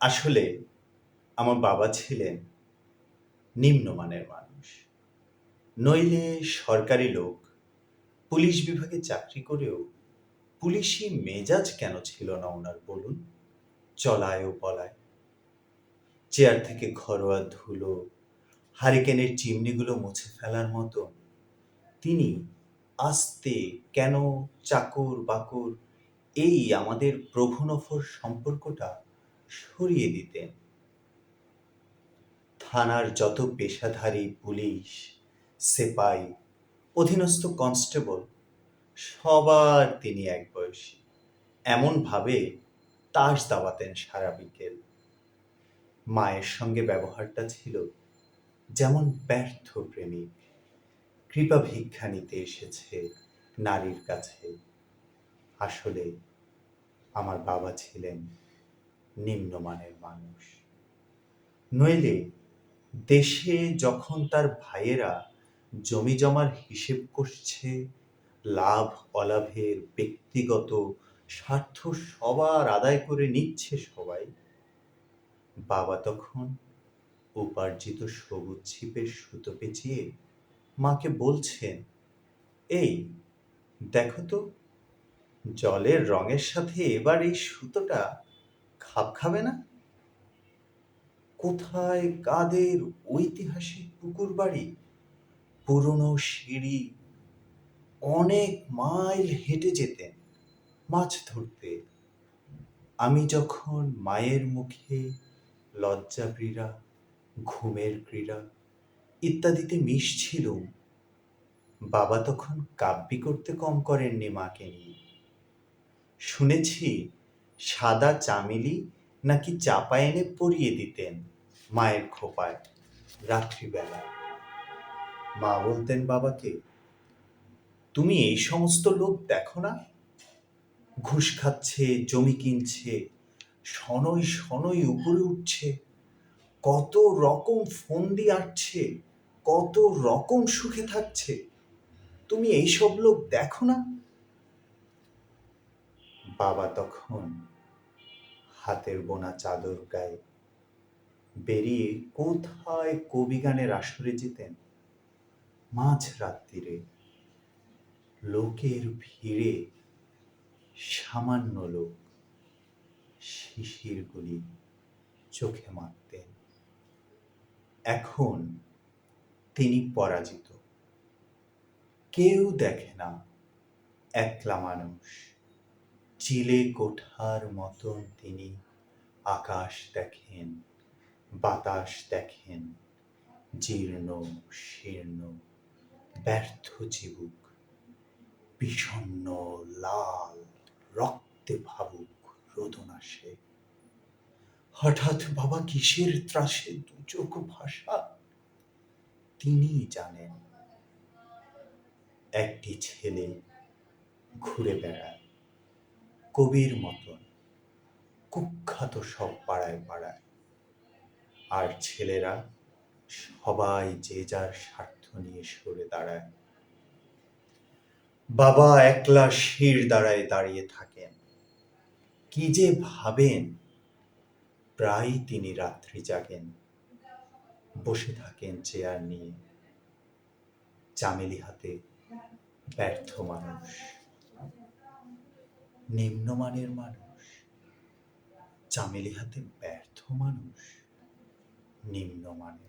আসলে আমার বাবা ছিলেন নিম্নমানের মানুষ। নইলে সরকারি লোক পুলিশ বিভাগে চাকরি করেও পুলিশি মেজাজ কেন ছিল না ওনার বলুন? চলায় ও বলায় চেয়ার থেকে ঘরোয়া ধুলো, হারিকেনের চিমনিগুলো মুছে ফেলার মতো তিনি আস্তে কেন চাকর বাকর এই আমাদের প্রভু নফর সম্পর্কটা সরিয়ে দিতেন থানার যত পেশাধারী পুলিশ, সেপাই, অধীনস্থ কনস্টেবল, সবার তিনি এক বয়সী। এমনভাবে তাস দাবাতেন সারা বিকেল। মায়ের সঙ্গে ব্যবহারটা ছিল যেমন ব্যর্থ প্রেমিক। কৃপা ভিক্ষা নিতে এসেছে নারীর কাছে। আসলে আমার বাবা ছিলেন নিম্নমানের মানুষ। নইলে দেশে যখন তার ভাইয়েরা জমি জমার হিসেব করছে, লাভ অলাভের ব্যক্তিগত স্বার্থ সবার আদায় করে নিচ্ছে সবাই, বাবা তখন উপার্জিত সবুজ ছিপের সুতো পেঁচিয়ে মাকে বলছেন, এই, দেখো তো, জলের রঙের সাথে এবার এই সুতোটা খাপ খাবে না? কোথায় কাদের ঐতিহাসিক পুকুর বাড়ি? পুরনো সিঁড়ি অনেক মাইল হেঁটে যেতেন মাছ ধরতে। আমি যখন মায়ের মুখে লজ্জা ক্রীড়া ঘুমের ক্রীড়া ইত্যাদিতে মিশছিলুম বাবা তখন কাব্যি করতে কম করেননি মাকে নিয়ে। শুনেছি সাদা চামেলি নাকি চাপা এনে পরিয়ে দিতেন মায়ের খোপায় রাত্রিবেলায় মা বলতেন, বাবাকে, তুমি এই সমস্ত লোক দেখো না? ঘুষ খাচ্ছে, জমি কিনছে শনই শনই উপরে উঠছে, কত রকম ফন্দি আটছে, কত রকম সুখে থাকছে। তুমি এইসব লোক দেখো না? বাবা তখন হাতের বোনা চাদর গায়ে বেরিয়ে কোথায় কবি গানের আসরে যেতেন? মাঝ রাত্রিরে লোকের ভিড়ে সামান্য লোক শিশিরগুলি চোখে মারতেন। এখন তিনি পরাজিত। কেউ দেখে না একলা মানুষ। চিলে কোঠার মতন তিনি আকাশ দেখেন, বাতাস দেখেন, জীর্ণ, শীর্ণ, ব্যর্থ চিবুক বিষণ্ণ, লাল, রক্তে ভাবুক রোদন আসে হঠাৎ বাবা কিসের ত্রাসে দু চোখ ভাষা তিনি জানেন, একটি ছেলে ঘুরে বেড়ায়। কবির মতন। কুখ্যাত সব পাড়ায় পাড়ায়। আর ছেলেরা সবাই যে যার স্বার্থ নিয়ে সরে দাঁড়ায়। বাবা একলা শির দাঁড়ায় দাঁড়িয়ে থাকেন। কি যে ভাবেন? প্রায় তিনি রাত্রি জাগেন। বসে থাকেন চেয়ার নিয়ে। চামেলি হাতে ব্যর্থ মানুষ। নিম্নমানের মানুষ চামেলি হাতে ব্যর্থ মানুষ নিম্নমানের